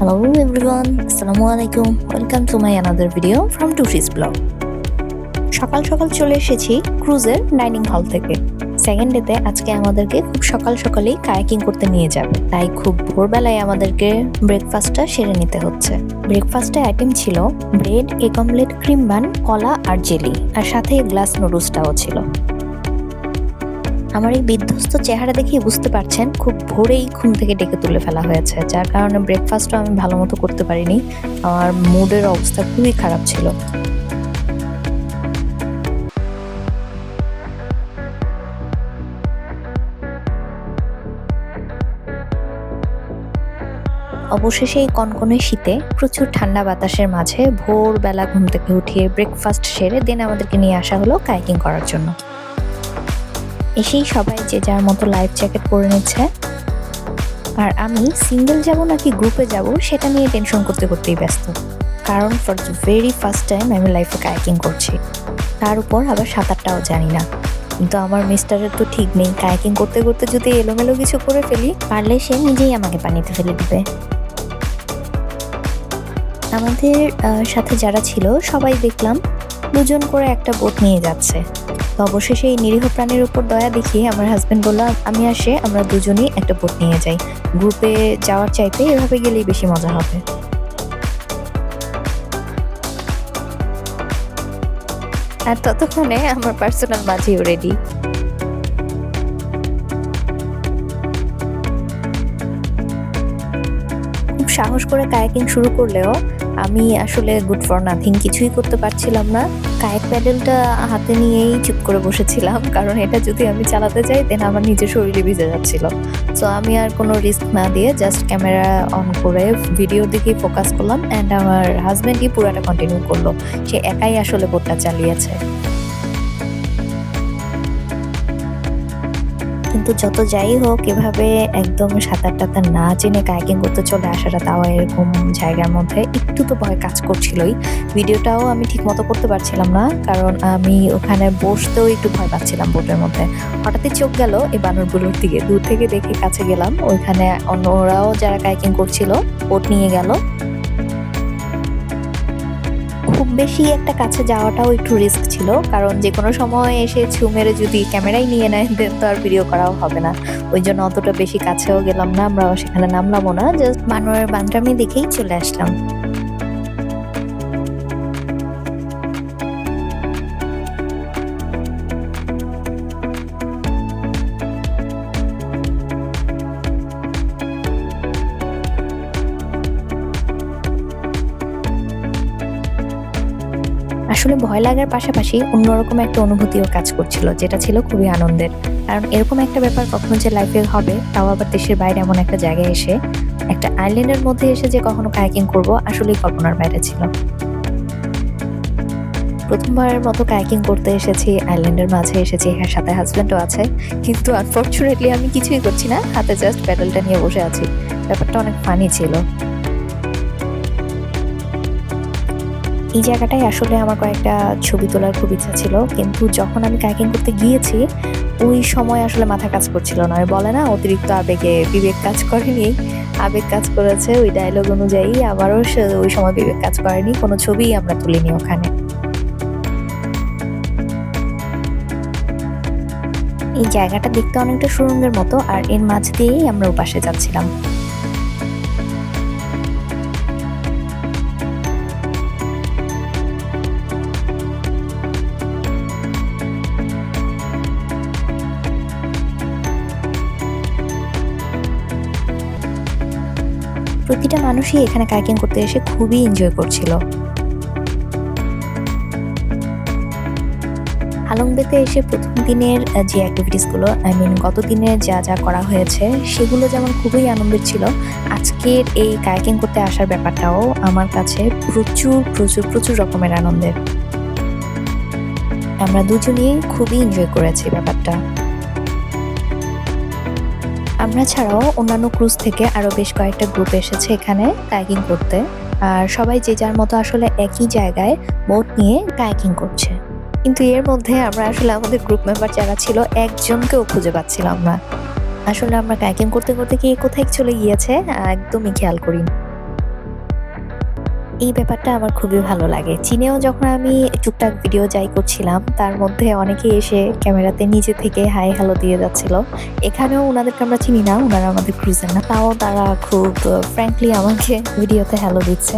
Hello everyone, Assalamu alaikum. Welcome to my another video from Tushi's blog. সকাল সকাল চলে এসেছি ক্রুজের ডাইনিং হল থেকে। সেকেন্ড ডেতে আজকে আমাদেরকে খুব সকাল সকালেই কায়াকিং করতে নিয়ে যাবে। তাই খুব ভোরবেলায় আমাদেরকে ব্রেকফাস্টটা সেরে নিতে হচ্ছে। ব্রেকফাস্টে আইটেম ছিল bread egg omelette cream bun কলা আর জেলি আর সাথে গ্লাস নুডলসটাও ছিল। আমার এই বিধ্বস্ত চেহারা দেখে বুঝতে পারছেন, খুব ভোরেই ঘুম থেকে ডেকে তুলে ফেলা হয়েছে, যার কারণে ব্রেকফাস্টও আমি ভালো মতো করতে পারিনি। আমার মুডের অবস্থা খুবই খারাপ ছিল। অবশেষে এই কনকনে শীতে প্রচুর ঠান্ডা বাতাসের মাঝে ভোরবেলা ঘুম থেকে উঠিয়ে ব্রেকফাস্ট সেরে দেন আমাদেরকে নিয়ে আসা হলো কাইকিং করার জন্য। এসেই সবাই যে যার মতো লাইফ জ্যাকেট পরে নিচ্ছে। আর আমি সিঙ্গেল যাব নাকি গ্রুপে যাব, সেটা নিয়ে টেনশন করতে করতেই ব্যস্ত। কারণ for the very first time আমি লাইফে কায়াকিং করছি। তার উপর আবার সাঁতারটাও জানি না। কিন্তু আমার মিস্টারের তো ঠিক নেই। কায়াকিং করতে করতে যদি এলোমেলো কিছু করে ফেলি, পারলে সে নিজেই আমাকে পানিতে ফেলে দিবে। আমাদের সাথে যারা ছিল, সবাই দেখলাম দুজন করে একটা বোট নিয়ে যাচ্ছে। তো অবশেষে এই নিরীহ প্রাণীর উপর দয়া দেখিয়ে আমার হাজবেন্ড বলল, আমি আসে আমরা দুজনেই একটা বোট নিয়ে যাই। গ্রুপে যাওয়ার চাইতে এভাবে গেলেই বেশি মজা হবে। আর ততক্ষণে আমার পার্সোনাল মাঝিও রেডি সাহস করে কায়াকিং শুরু করলেও আমি আসলে গুড ফর নাথিং কিছুই করতে পারছিলাম না। কায়েক প্যাডেলটা হাতে নিয়েই চুপ করে বসেছিলাম, কারণ এটা যদি আমি চালাতে যাই দেন আমার নিজের শরীরে ভিজে যাচ্ছিল। সো আমি আর কোনো রিস্ক না দিয়ে জাস্ট ক্যামেরা অন করে ভিডিওর দিকেই ফোকাস করলাম অ্যান্ড আমার হাজব্যান্ডই পুরাটা কন্টিনিউ করল। সে একাই আসলে বোটটা চালিয়েছে। কিন্তু যত যাই হোক, এভাবে একদম সাঁতার টাতার না জেনে কায়াকিং করতে চলে আসাটা তাও এরকম জায়গার মধ্যে একটু তো ভয় কাজ করছিলই। ভিডিওটাও আমি ঠিক মতো করতে পারছিলাম না, কারণ আমি ওখানে বসতেও একটু ভয় পাচ্ছিলাম বোটের মধ্যে। হঠাৎই চোখ গেল, এই বানরগুলোর দিকে। দূর থেকে দেখে কাছে গেলাম, ওইখানে অন্যরাও যারা কাইকিং করছিল, বোট নিয়ে গেল। খুব বেশি একটা কাছে যাওয়াটাও একটু রিস্ক ছিল। কারণ যে কোনো সময় এসে ছু মেরে যদি ক্যামেরাই নিয়ে নেয় দেন তো আর ভিডিও করাও হবে না। ওই জন্য অতটা বেশি কাছেও গেলাম না আমরা সেখানে নামলামও না। জাস্ট বানরের বান্ধামি দেখেই চলে আসলাম। আসলে ভয় লাগার পাশাপাশি অন্যরকম একটা অনুভূতিও কাজ করছিল, যেটা ছিল খুবই আনন্দের। কারণ এরকম একটা ব্যাপার কখনো যে লাইফে হবে, তাও আবার দেশের বাইরে এমন একটা জায়গায় এসে, একটা আইল্যান্ডের মধ্যে এসে যে কখনো কায়াকিং করব, আসলেই কল্পনার বাইরে ছিল। প্রথমবারের মতো কায়াকিং করতে এসেছি আইল্যান্ডের মাঝে এসেছি হ্যাঁ সাথে হাজব্যান্ডও আছে। কিন্তু আনফর্চুনেটলি আমি কিছুই করছি না, হাতে জাস্ট প্যাডেলটা নিয়ে বসে আছি। ব্যাপারটা অনেক ফানি ছিল। এই জায়গাটায় আসলে আমার কয়েকটা ছবি তোলার খুব ইচ্ছা ছিল। কিন্তু যখন আমি কাইকিং করতে গিয়েছি, ওই সময় আসলে মাথা কাজ করছিল না। বলে না, অতিরিক্ত আবেগে বিবেক কাজ করেনি। আবেগ কাজ করেছে ওই ডায়লগ অনুযায়ী। আবারও ওই সময় বিবেক কাজ করেনি। কোনো ছবিই আমরা তুলিনি ওখানে। এই জায়গাটা দেখতে অনেকটা সুরঙ্গের মতো, আর এর মাঝ দিয়েই আমরা ওপাশে যাচ্ছিলাম। প্রতিটা মানুষই এখানে কাইকিং করতে এসে খুবই এনজয় করছিল। আলংবেতে এসে প্রথম দিনের যে অ্যাক্টিভিটিসগুলো আই মিন গত দিনে যা যা করা হয়েছে, সেগুলো যেমন খুবই আনন্দের ছিল, আজকের এই কাইকিং করতে আসার ব্যাপারটাও আমার কাছে প্রচুর প্রচুর প্রচুর রকমের আনন্দের। আমরা দুজনেই খুবই এনজয় করেছি ব্যাপারটা। আমরা ছাড়াও অন্যান্য ক্রুজ থেকে আরও বেশ কয়েকটা গ্রুপ এসেছে এখানে কাইকিং করতে। আর সবাই যে যার মতো আসলে একই জায়গায় বোট নিয়ে কাইকিং করছে। কিন্তু এর মধ্যে আমরা আসলে আমাদের গ্রুপ মেম্বার যারা ছিল, একজনকেও খুঁজে পাচ্ছিলাম না। আসলে আমরা কাইকিং করতে করতে কি কোথায় চলে গিয়েছে, একদমই খেয়াল করিনি। এই ব্যাপারটা আমার খুবই ভালো লাগে। চীনেও যখন আমি টুকটাক ভিডিও যাই করছিলাম, তার মধ্যে অনেকে এসে ক্যামেরাতে নিজে থেকে হাই হ্যালো দিয়ে যাচ্ছিল। এখানেও ওনাদেরকে আমরা চিনি না ওনারা আমাদের ক্রুজের না। তাও তারা খুব ফ্র্যাঙ্কলি আমাকে ভিডিওতে হ্যালো দিচ্ছে।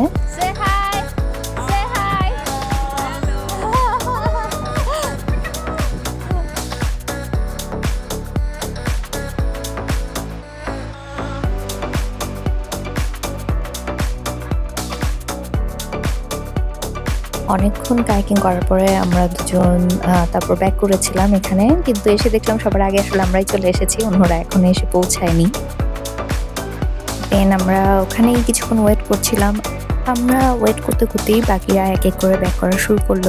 অনেকক্ষণ কাইকিং করার পরে আমরা দুজন তারপর ব্যাক করেছিলাম এখানে। কিন্তু এসে দেখলাম সবার আগে আসলে আমরাই চলে এসেছি, অন্যরা এখনও এসে পৌঁছায়নি। দেন আমরা ওখানেই কিছুক্ষণ ওয়েট করছিলাম। আমরা ওয়েট করতে করতেই বাকিরা এক এক করে ব্যাক করা শুরু করল।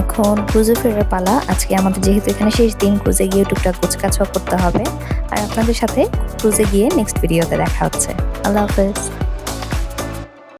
এখন ক্রুজে ফেরার পালা। আজকে আমাদের যেহেতু এখানে শেষ দিন ক্রুজে গিয়ে টুকটাক গোছকাছও করতে হবে। আর আপনাদের সাথে ক্রুজে গিয়ে নেক্সট ভিডিওতে দেখা হচ্ছে। আল্লাহ হাফেজ।